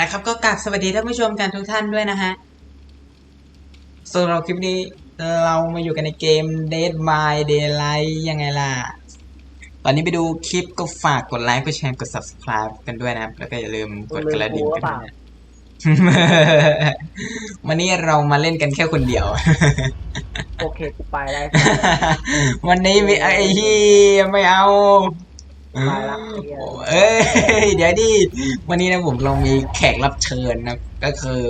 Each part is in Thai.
ละครับ ก็กราบสวัสดีท่านผู้ชมกันทุกท่านด้วยนะฮะสำหรับคลิปนี้เรามาอยู่กันในเกม Dead by Daylight ยังไงล่ะ ตอนนี้ไปดูคลิปก็ฝากกดไลค์กดแชร์กด subscribe กันด้วยนะครับ แล้วก็อย่าลืมกดกระดิ่งกันด้วยนะวันนี้เรามาเล่นกันแค่คนเดียว โอเคกูไปแล้ววันนี้มีไอ้เฮียไม่เอา ไปละไอ้เหี้ยเอ้ยเดี๋ยวดิวันนี้นะผมเรามีแขกรับเชิญนะ ก็คือ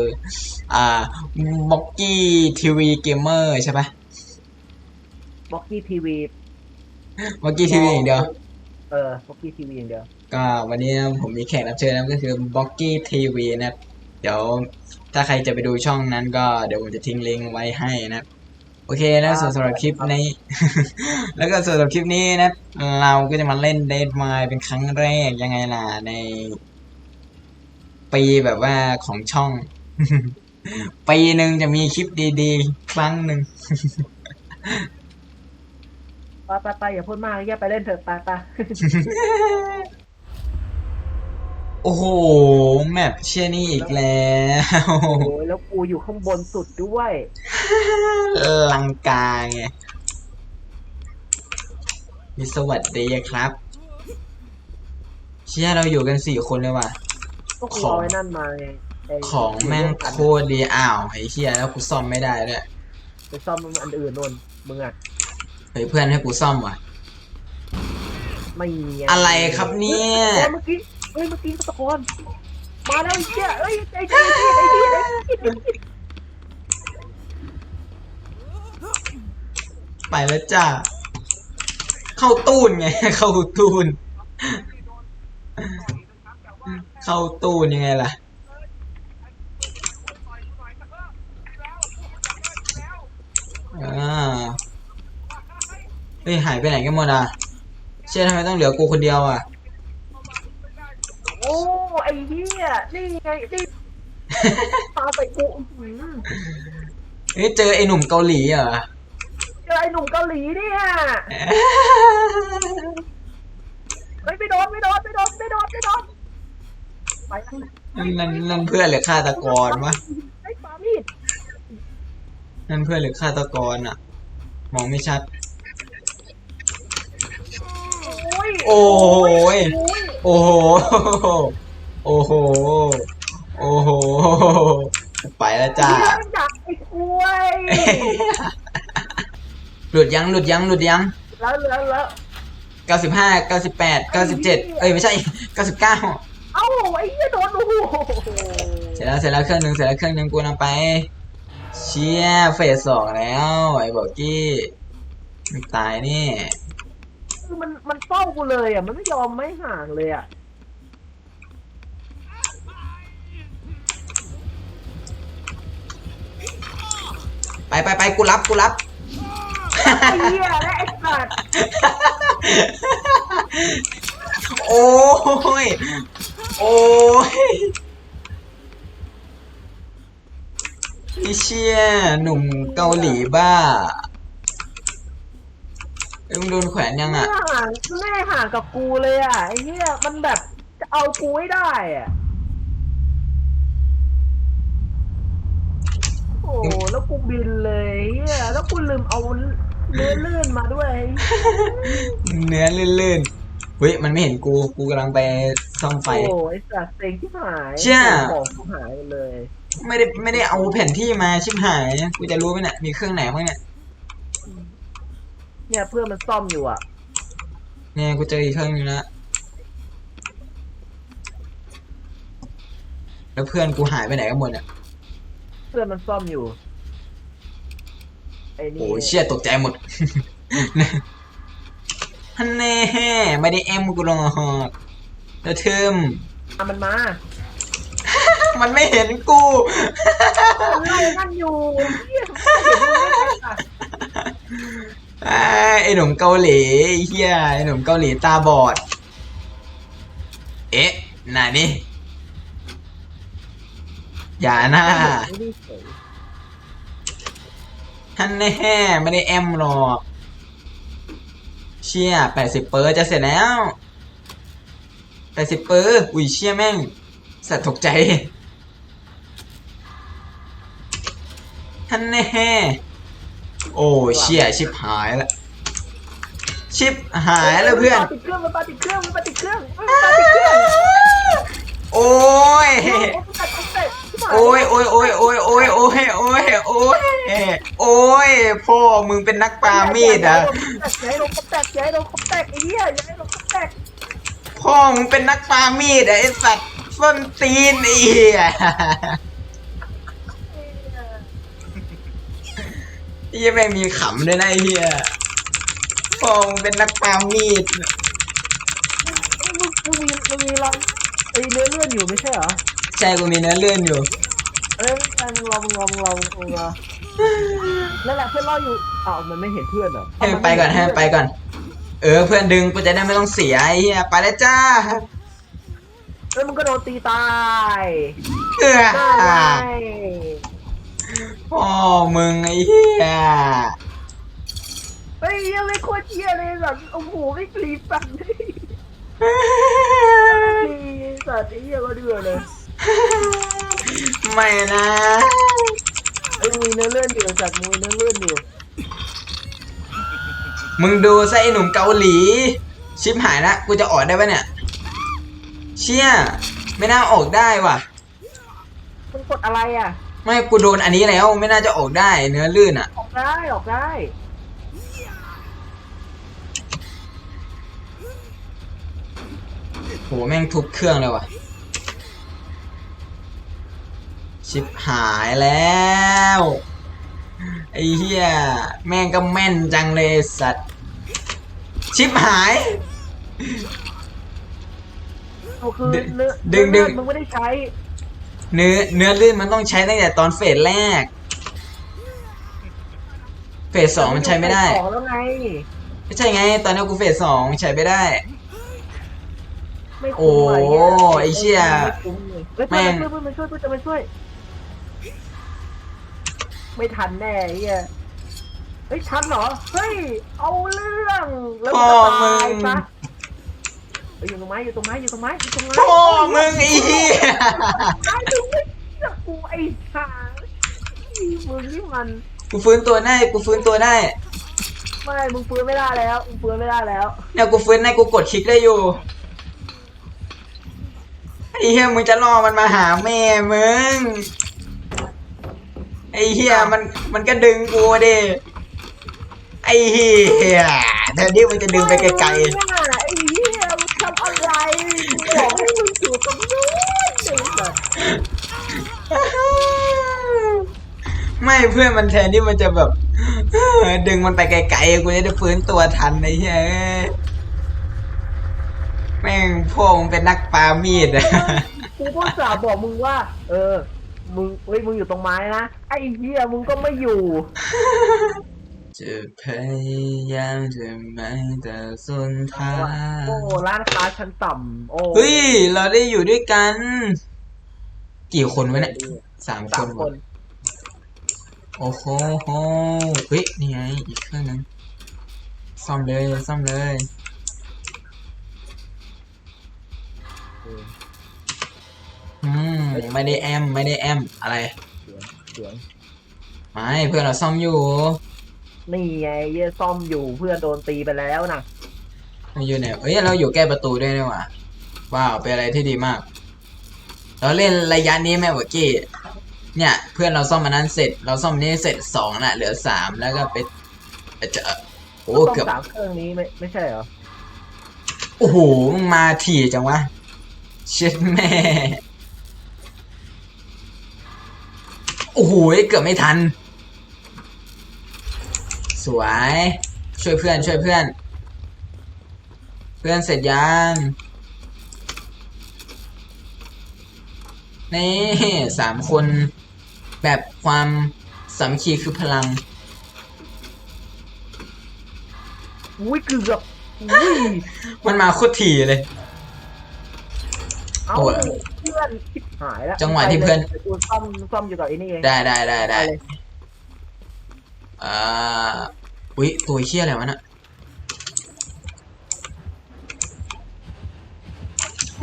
อ่าบ็อกกี้ทีวีเกมเมอร์ใช่ปะบ็อกกี้ทีวีบ็อกกี้ทีวีอย่างเดียว เออบ็อกกี้ทีวีอย่างเดียว ก็วันนี้นะผมมีแขกรับเชิญนะก็คือบ็อกกี้ทีวีนะครับเดี๋ยวถ้าใครจะไปดูช่องนั้นก็เดี๋ยวผมจะทิ้งลิงก์ไว้ให้นะครับ โอเคนะส่วนสำหรับคลิปนี้ แล้วก็ส่วนสำหรับคลิปนี้นะ เราก็จะมาเล่นเดทไมเป็นครั้งแรกยังไงล่ะใน ปีแบบว่าของช่อง ปีหนึ่งจะมีคลิปดีๆ ครั้งหนึ่งไปไปไปอย่าพูดมากอย่าไปเล่นเถอะไปไปโอ้โห แมปเชี่ยนี่อีกแล้ว โอ้ยแล้วกูอยู่ข้างบนสุดด้วย ลังกาไงมีสวัสดีครับ เชี่ยเราอยู่กันสี่คนเลยว่ะ ก็ขกูองเอาไอ้นั่นมาไงไของแม่งโคตรดีอ้าวไอ้เชี่ยแล้วกูซ่อมไม่ได้ด้วยไปซ่อมอันอื่นนู่นมึงอะเฮ้ยเพื่อนให้กูซ่อมว่ะ ไม่มีอะไรครับเนี่ยเฮ้เมื่อกี้เฮ้ยเมื่อกี้ตะโกนมาแล้วไอ้เหี้ยเอ้ยไอ้เหี้ยไอ้เหี้ยไอ้เหี้ย ไอ้เหี้ยไปแล้วจ้า เข้าตู้นไง เข้าตู้นเข้าตู้นยังไงล่ะ อ่า เฮ้ยหายไปไหนกันหมดอะ เชื่อทำไมต้องเหลือกูคนเดียวอะ โอ้ไอ้เหี้ยนี่ไงนี่ตามไปกูอื้อหือเฮ้ยเจอไอ้หนุ่มเกาหลีเหรอเจอไอ้หนุ่มเกาหลีเนี่ย เฮ้ยไม่โดนไม่โดนไม่โดนไม่โดนไม่โดนไปแล้วนั่นนั่นเพื่อนหรือฆาตกรวะไอ้ปามีดนั่นเพื่อนหรือฆาตกรอะ มองไม่ชัด โอ้ยโอ้ยโอ้ยโอ้โห โอ้โห โอ้โห ไปแล้วจ้าเหี้ยมันอยากไอ้กล้วย หลุดยังหลุดยังหลุดยังแล้วแล้วแล้วเก้าสิบห้าเก้าสิบแปดเก้าสิบเจ็ดเอ้ยไม่ใช่เก้าสิบเก้าเอ้าไอ้เหี้ยโดนโอ้โหเสร็จแล้วเสร็จแล้วเครื่องหนึ่งเสร็จแล้วเครื่องหนึ่งกูนำไป เชี่ยเฟสสองแล้วไอ้บอกกี้ไม่ตายนี่คือมันมันเฝ้ากูเลยอะมันไม่ยอมไม่ห่างเลยอะไปไปไปกูรับกูรับ ไอ้เหี้ยและไอ้สัตว์โอ้ย โอ้ยไอ้เชี่ยหนุ่มเกาหลีบ้าเอ้ยมึงโดนแขวนยังอะไม่ห่างไม่ห่างกับกูเลยอะไอ้เหี้ยมันแบบจะเอากูให้ได้อะโอ้แล้วกูบินเลยเหี้ยแล้วกูลืมเอา เนื้อลื่นมาด้วยเนื้อลื่นๆเฮ้ยมันไม่เห็นกูกูกำลังไปซ่อมไฟ โอ้ไอ้สัตว์เซ็งที่หายเชี่ย ของกูหายหมดเลย ไม่ได้ไม่ได้เอาแผนที่มาชิบหายกูจะรู้ไหมเนี่ยมีเครื่องไหนบ้างเนี่ยเนี่ยเพื่อนมันซ่อมอยู่อะเนี่ยกูเจออีกเครื่องนึงแล้วแล้วเพื่อนกูหายไปไหนกันหมดเนี่ยเพื่อนมันซ่อมอยู่ไอ้นี่โอ้ยเชี่ยตกใจหมด ฮันแน่ไม่ได้เอ็มกูหรอกเธอทึมอะมันมามันไม่เห็นกู มันไล่นั่นอยู่เหี้ยเห็นมันไม่ได้อะไอ้ไอ้หนุ่มเกาหลีไอ้เฮียไอ้หนุ่มเกาหลีตาบอด เอ๊ะน่ะนี่ อย่าหน้า ไม่ได้เฉย ท่านแน่ไม่ได้แอมหรอก เชี่ยแปดสิบเปอร์จะเสร็จแล้วแปดสิบเปอร์อุ้ยเชี่ยแม่ง สัตว์ตกใจ ท่านแน่โอ้เชี่ยชิบหายละชิบหายแล้วเพื่อน ติดเครื่องมาติดเครื่องมาติดเครื่องมาติดเครื่อง โอ้ย โอ้ยโอ้ยโอ้ยโอ้ยโอ้ยโอ้ยโอ้ยโอ้ยพ่อมึงเป็นนักปามีดอะอย่าให้ลงคบแตกอย่าให้ลงคบแตกไอ้เหี้ยอย่าให้ลงคบแตกพ่อมึงเป็นนักปามีดอะไอสัตว์ส้นตีนไอ้เหี้ยไอ้เหี้ยแม่งมีขำด้วยนะไอ้เหี้ยพ่อมึงเป็นนักปามีดมึงมึงมีมึงมีรังไอ้เนื้อเลื่อนอยู่ไม่ใช่เหรอ ใช่กูมีเนื้อเลื่อนอยู่ เอ้ยไอ้มึงรอมึงรอมึงรอมึงรอนั่นแหละเพื่อนรออยู่อ้าวมันไม่เห็นเพื่อนเหรอให้มันไปก่อนให้มันไปก่อน เออ เพื่อนดึงกูจะได้ไม่ต้องเสียไอ้เหี้ยไปแล้วจ้าเอ้ยมึงก็โดนตีตายเออได้ไงพ่อมึงไอ้เหี้ยเฮ้ยยังไม่โคตรเชี่ยเลยสัตว์โอ้โหไม่กรีบสัตว์เลยกรีบสัตว์ไอ้เหี้ยก็เดือดเลย ไม่นะไอ้ยมีเนื้อเลื่อนอยู่สัตว์มีเนื้อเลื่อนอยู่มึงดูซะไอ้หนุ่มเกาหลี ชิปหายละกูจะออกได้ปะเนี่ย เชี่ยไม่น่าออกได้ว่ะมึงกดอะไรอะ ไม่กูโดนอันนี้แล้วไม่น่าจะออกได้เนื้อลื่นอะ ออกได้ออกได้โหแม่งทุบเครื่องเลยว่ะ ชิปหายแล้ว ไอ้เหี้ยแม่งก็แม่นจังเลยสัตว์ ชิปหาย ก็คือดึงเนื้อดึงดึงเนื้อเลื่อนมึงไม่ได้ใช้เนื้อเนื้อลื่นมันต้องใช้ตั้งแต่ตอนเฟสแรก เฟสสองมันใช้ไม่ได้ ของแล้วไง ไม่ใช่ไง ตอนนี้กูเฟสสองใช้ไม่ได้ ไม่โอ้คุ้มะไอ้เชี่ยไม่คุ้มเลยเฮ้ยแม่เพื่อนงเพื่อนมาช่วยเพื่อนจะมาช่วย ไม่ทันแน่ไอ้เฮียเฮ้ยทันเหรอ เฮ้ย เอาเรื่องแล้วพ่อก็ตายมึงซะเฮ้ยอยู่ตรงไม้อยู่ตรงไม้อยู่ตรงไม้อยู่ตรงไม้พ่อมึงไอ้เหี้ยไอ้มึงไม่เชื่อกูไอ้ชางมึงนี่มัน กูฟื้นตัวได้กูฟื้นตัวได้ไม่มึงฟื้นไม่ได้แล้วมึงฟื้นไม่ได้แล้ว เนี่ยกูฟื้นได้กูกดคลิกได้อยู่ไอ้เหี้ยมึงจะล่อมันมาหาแม่มึง ไอ้เหี้ยมันมันก็ดึงกูดิไอ้เหี้ยแทนที่มึงจะดึงไปไกลไม่มึงอะไอ้เหี้ยมึงทำอะไรกูบอกให้มึงอยู่ตรงนู้นเดี๋ยวแบบๆไม่เพื่อนมันแทนที่มันจะแบบ ดึงมันไปไกลๆกูจะได้ฟื้นตัวทันไอ้เหี้ยเอ้ยแม่งพวกมึงเป็นนักปามีดอะ กูก็สาบอกมึงว่า เออ มึงเฮ้ยมึงอยู่ตรงไม้นะไอ้เหี้ยมึงก็ไม่อยู่ จะพยายามจะไม่แต่สุดท้าโอ้ยร้านค้าชั้นต่ำโอ้เฮ้ย เราได้อยู่ด้วยกัน กี่คนวะเนี่ยสามคสานมวะคน โอ้โหโหเฮ้ย นี่ไง อีกเครื่องนึงซ่อมเลย ซ่อมเลย อืมไม่ได้แอมไม่ได้แอมอะไรเสียงเสียงไม่เพื่อนเราซ่อมอยู่นี่ไงเหี้ยซ่อมอยู่เพื่อนโดนตีไปแล้วนะเราอยู่ไหนเอ้ยเราอยู่ใกล้ประตูด้วยนี่หว่าว้าวเป็นอะไรที่ดีมาก เราเล่นระยะนี้แม่เมื่อกี้ เนี่ย เพื่อนเราซ่อมมันนั้นเสร็จ เราซ่อมนี้เสร็จสองน่ะเหลือสามแล้วก็ไปไปเจอโอ้ซ่อมเกือบสามเครื่องนี้ไม่ไม่ใช่เหรอโอ้โหมึงมาถี่จังวะเช็ดแม่ โอ้โหเกือบไม่ทัน สวย ช่วยเพื่อนช่วยเพื่อน เพื่อนเสร็จยังนี่สามคนแบบความสามัคคีคือพลัง อุ้ยเกือบอุ้ยมันมาโคตรถี่เลย เอาโอ้ยเพื่อนชิบหายแล้วจังหวะที่เพื่อน ดี๋ยวกูซ่อมซ่อมอยู่กับไอ้นี่เองได้ได้ได้ได้เลยอ่า อุ้ย ตัวเคี้ยอะไรวะน่ะ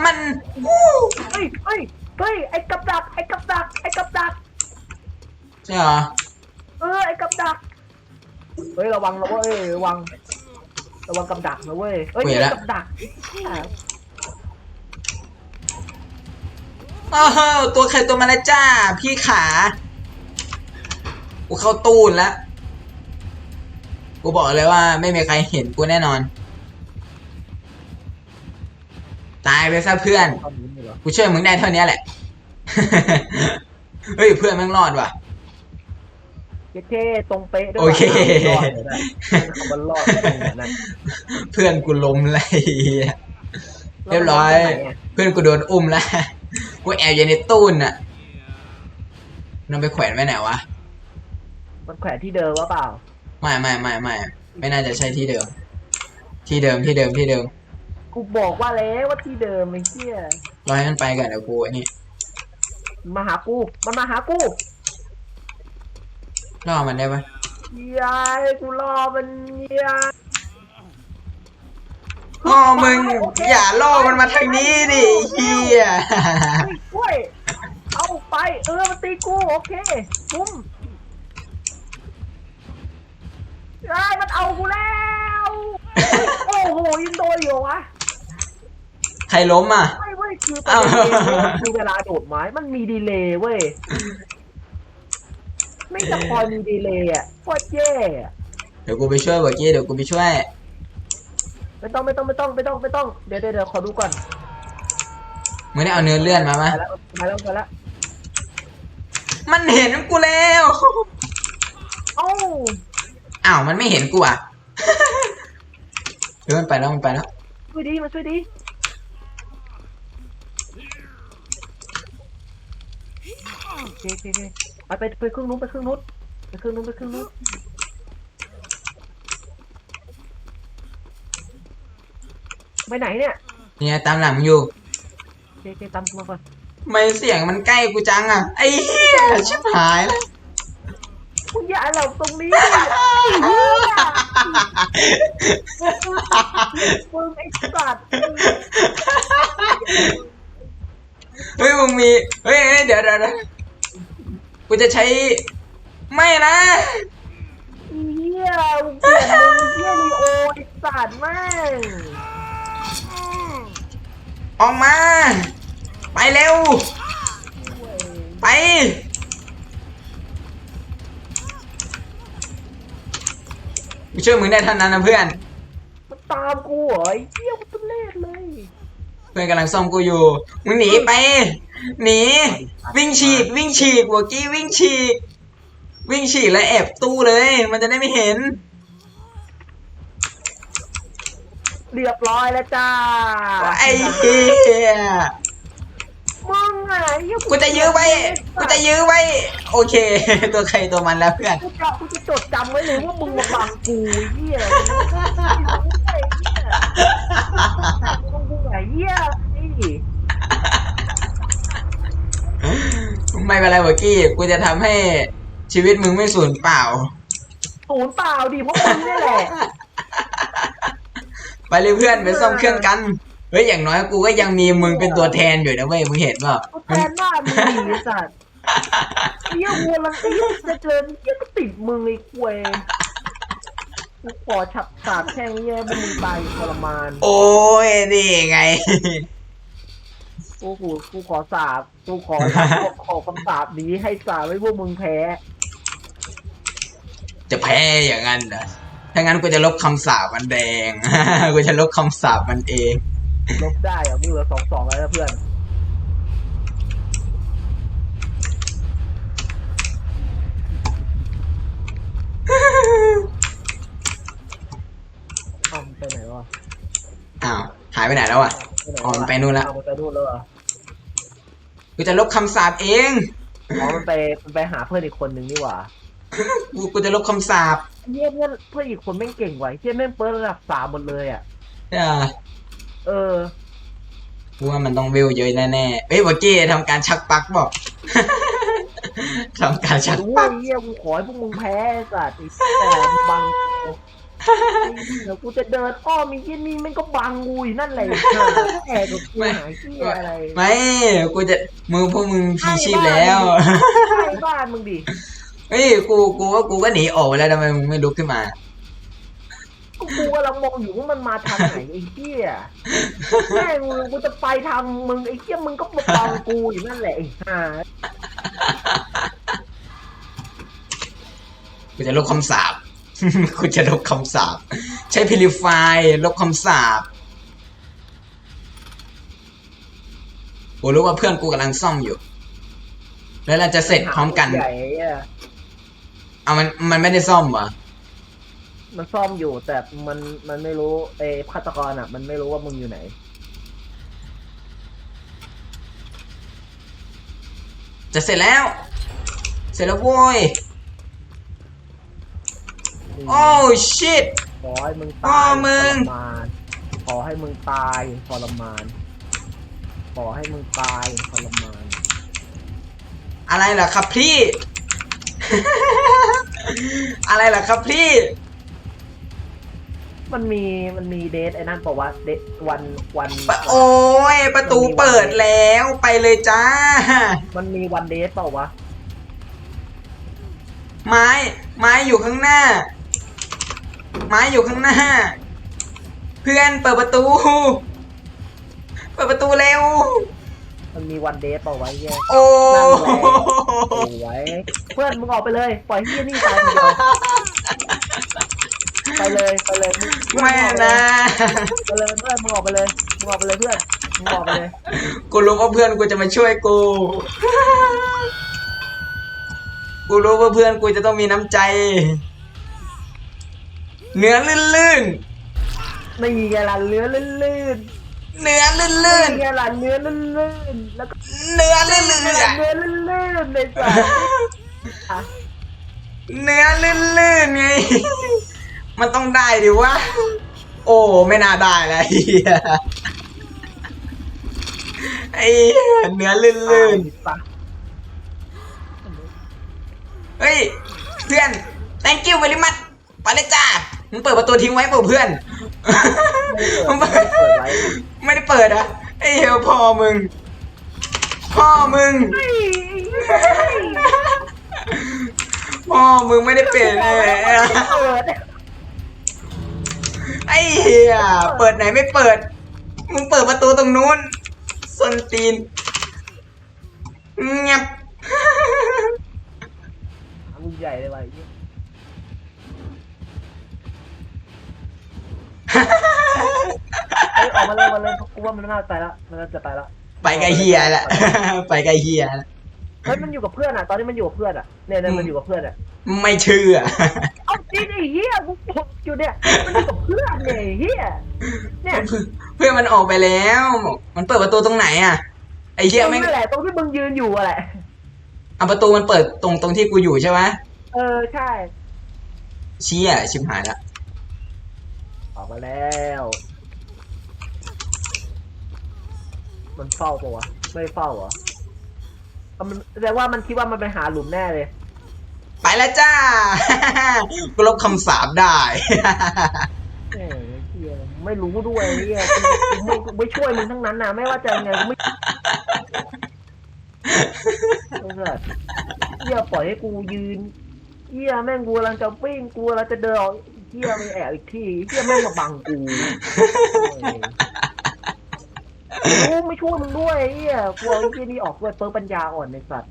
มันวู้เฮ้ยเฮ้ยเฮ้ยไอ้กับดักไอ้กับดักไอ้กับดักใช่เหรอดักเฮ้ยระวังนะเว้ยระวังระวังกับดักนะเว้ยเฮ้ยนี่กับดักเนี่ย อ้าวตัวใครตัวมันแล้วจ้า พี่ขากูเข้าตู้แล้วกูบอกเลยว่าไม่มีใครเห็นกูแน่นอน ตายไปซะเพื่อนตอนนี้มีเหรอกูช่วยมึงได้เท่านี้แหละ เฮ้ยเพื่อนแม่งรอดว่ะเจ๊เท่ตรงเป๊ะด้วยโอเค รอดเลยนะมันรอดจริงๆนะเพื่อนกูล้มเลยเรียบร้อย เพื่อนกูโดนอุ้มแล้ว กูแอบอยู่ในตู้น่ะนำไปแขวนไว้ไหนวะ มันแขวนที่เดิมวะเปล่า ไม่ไม่ไม่ไม่ไม่น่าจะใช่ที่เดิม ที่เดิมที่เดิมที่เดิม กูบอกว่าแล้วว่าที่เดิมไอ้เหี้ยรอให้มันไปก่อนเดี๋ยวกูไอ้นี่มาหากู มันมาหากูล่อมันได้ปะยายกูรอมันยาย อ๋อมึงอย่าล่อมันมาทางนี้ดิเฮียเฮ้ยเว้ยเอาไปเออมันตีกูโอเคปุ้มยายมันเอากูแล้วเฮ้ยโอ้โหยิงโดนอยู่วะใครล้มอะ ไม่เว้ยคือประเด็นคือเวลาโดดไม้มันมีดีเลย์เว้ยไม่จะคอยมีดีเลย์อะโคตรแย่อะเดี๋ยวกูไปช่วยเมื่อกี้เดี๋ยวกูไปช่วย ไม่ต้องไม่ต้องไม่ต้องไม่ต้องไม่ต้องเดี๋ยวเดี๋ยวเดี๋ยวขอดูก่อนมึงได้เอาเนื้อเลื่อนมาไหมไปแล้วไปแล้วไปแล้วมันเห็นกูแล้ว เอ้าอ้าวมันไม่เห็นกูอะเฮ้ยมันไปแล้วมันไปแล้ว ช่วยดีมาช่วยดีโอเคโอเคโอเคไปไปไปเครื่องนู้นไปเครื่องนู้นไปเครื่องนู้นไปเครื่องนู้น ไปไหนเนี่ยเนี่ยตามหลังมึงอยู่โอเคโอเคตามกูมาก่อนทำไม่เสียงมันใกล้กูจังอะ ไอ้เหี้ยชิบหายแล้วคุณอย่าหลบตรงนี้ดิไอ้เหี้ยมึงไอ้สัตว์เฮ้ยมึงมีเฮ้ยเฮ้ยเดี๋ยวเดี๋ยวเดี๋ยวกูจะใช้ ไม่นะเฮียมึงเปลี่ยนมึงเฮียลีโอไอ้สัตว์แม่ง ออกมา ไปเร็ว ไปกูช่วยมึงได้เท่านั้นนะเพื่อน มันตามกูเหรอไอ้เฮียมันตุเล่เลยเพื่อนกำลังซ่อมกูอยู่ มึงหนีไป หนี วิ่งฉีก วิ่งฉีกหัวกี้วิ่งฉีก วิ่งฉีกแล้วแอบตู้เลย มันจะได้ไม่เห็น เรียบร้อยแล้วจ้าไอ้เหี้ยมึงอะไอ้เหี้ยกูจะยื้อไว้ กูจะยื้อไว้ โอเค ตัวใครตัวมันแล้วเพื่อน กูจะกูจะจดจำไว้เลยว่ามึงมาบังกูไอ้เฮียไอ้เฮียมึงกูไอ้เฮียไอ้ไม่เป็นไรเมื่อกี้ กูจะทำให้ชีวิตมึงไม่สูญเปล่า ศูนย์เปล่าดิเพราะมึงนี่แหละ ไปเลยเพื่อนไปซ่อมเครื่องกัน เฮ้ยอย่างน้อยกูก็ยังมีมึงเป็นตัวแทนอยู่นะเว้ยมึงเห็นเปล่ากูแทนบ้านมึงดีไอ้สัตว์เฮียวัวลังเฮียจะเจอเฮียก็ติดมึงไอ้ควยกูขอฉับสาบแช่งเฮียมึงตายทรมาน โอ้ยนี่ไงกูกูกูขอสาบกูขอขอขอคำสาบนี้ให้สาบให้พวกมึงแพ้ จะแพ้อย่างนั้นนะ ถ้างั้นกูจะลบคำสาปมันแดง กูจะลบคำสาปมันเอง ลบได้เหรอะมึงเหลือสองสองแล้วนะเพื่อนเอ้ามันไปไหนวะอ้าวหายไปไหนแล้วอะ อ๋อมันไปนู่นละ เอามันไปนู่นแล้วเหรอกูจะลบคำสาปเอง อ๋อมันไปมันไปหาเพื่อนอีกคนนึงนี่หว่า กูกูจะลบคำสาป เฮียเพื่อนเพื่อนอีกคนแม่งเก่งไว้เฮียแม่งเปิดระดับสามหมดเลยอะอ่าเออ กูว่ามันต้องวิวเยอะแน่ๆเฮ้ยเมื่อกี้ทำการชักปลั๊กบอก ทำการชักรู้ปลั๊ว่ากเฮียกูขอให้พวกมึงแพ้ไอ้สัตว์ไอ้แต่บังกูเดี๋ยวกูจะเดินอ้อมมีเฮียนี่แม่งก็บังกูอยู่นั่นแหละแอบกับกูหายเฮียอะไรไม่ กูจะมือพวกมึงพีชีพแล้วให้บ้านมึงดิ เฮ้ยกูกูว่ากูก็หนีออกไปแล้วทำไมมึงไม่ลุกขึ้นมากูกูกำลังมองอยู่ว่ามันมาทางไหนไอ้เหี้ยแม่งกูจะไปทางมึงไอ้เหี้ยมึงก็มาบังกูอยู่นั่นแหละไอ้ห่ากูจะลบคำสาปกูจะลบคำสาปใช้พิลิฟายลบคำสาปกูรู้ว่าเพื่อนกูกำลังซ่อมอยู่ แล้วเราจะเสร็จพร้อมกัน ใหญ่ไอ้เหี้ย เอามันมันไม่ได้ซ่อมเหรอมันซ่อมอยู่แต่มันมันไม่รู้ไอ้ฆาตกรอะ มันไม่รู้ว่ามึงอยู่ไหน จะเสร็จแล้ว เสร็จแล้วโว้ยโอ้ชิต ขอให้มึงพ่อตายมึง ทรมานขอให้มึงตายทรมาน ขอให้มึงตายทรมาน อะไรเหรอครับพี่ อะไรเหรอครับพี่ มันมีมันมีเดทไอ้นั่นบอกว่าเดทวันวันปะโอ้ยประตูเปิดแล้วไปเลยจ้า มันมีวันเดทเปล่าวะ ไม้ไม้อยู่ข้างหน้า ไม้อยู่ข้างหน้า เพื่อนเปิดประตู เปิดประตูเร็ว มันมีวันเดทเปล่าวะไอ้เหี้ยโอ้สวยเพื่อนมึงออกไปเลย ปล่อยเฮียนี่ตายคนเดียวไปเลยไปเลยมึงไม่นะไปเลยเพื่อนมึงออกไปเลยมึงออกไปเลยเพื่อนมึงออกไปเลยกูรู้ว่าเพื่อนกูจะมาช่วยกู กูรู้ว่าเพื่อนกูจะต้องมีน้ำใจ เนื้อลื่นไม่มีไงล่ะเนื้อลื่นๆ เนื้อลื่ๆไม่นมีไงล่ะเนื้อลื่นๆแล้วก็ๆเนื้อลื่นเนื้อลื่นๆเลยจ้ะอะๆเนื้อลื่นๆไง มันต้องได้ดิวะ โอ้ไม่น่าได้แล้วไอ้เหี้ยไอ้เหี้ยเนื้อลื่นตายซะๆเฮ้ยเพื่อน thank you very much ไปเลยจ้ามึงเปิดประตูทิ้งไว้เปล่าเพื่อนไม่ได้เปิดไม่ได้เปิดไว้ไม่ได้เปิดอะไอ้เหี้ยพ่อมึง พ่อมึงเฮ้ยพ่อมึงไม่ได้เปิดเลยเปิดไอ้เหี้ยเปิดไหนไม่เปิด มึงเปิดประตูตรงนู้นส้นตีนเงียบมึงใหญ่เลยว่ะไอ้เหี้ย เอ้ยออกมาเลยมาเลยกูว่ามันน่าไปแล้วมันน่าจะไปแล้วไปไกลเฮียละ ไปไกลเฮียละเฮ้ยมันอยู่กับเพื่อนอะ ตอนนี้มันอยู่กับเพื่อนอะเนี่ยเนี่ยมันอยู่กับเพื่อนอะไม่เชื่อ เอาจริงไอ้เหี้ยกูบอกอยู่เนี่ยมันอยู่กับเพื่อนเนี่ยไอ้เหี้ยเนี่ยเพื่อนมันออกไปแล้ว มันเปิดประตูตรงไหนอะ ไอ้เหี้ยตรงไม่งนั่นแหละตรงที่มึงยืนอยู่อะแหละเอาประตูมันเปิดตรงตรงที่กูอยู่ใช่ไหมเออใช่เชี่ยชิบหายละ ออกมาแล้ว มันเฝ้าปะวะ ไม่เฝ้าเหรอเอามันแสดงว่ามันคิดว่ามันไปหาหลุมแน่เลย ไปแล้วจ้ากูลบคำสาปได้ แหมเฮียไม่รู้ด้วยเฮียกูไม่กูไม่ช่วยมึงทั้งนั้นนะไม่ว่าจะยังไงกูไม่ไม่เกิดเฮียปล่อยให้กูยืนเฮียแม่งกูกำลังจะวิ่งกูกำลังจะเดินออก เฮียไปแอบอีกที่เฮียแม่งมาบังกูกูไม่ช่วยมึงด้วยเฮียกลัวไอ้เฮียนี่ออกด้วยเปิร์ปัญญาอ่อนในสัตว์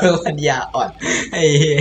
เออปัญญาอ่อนไอ้เหี้ย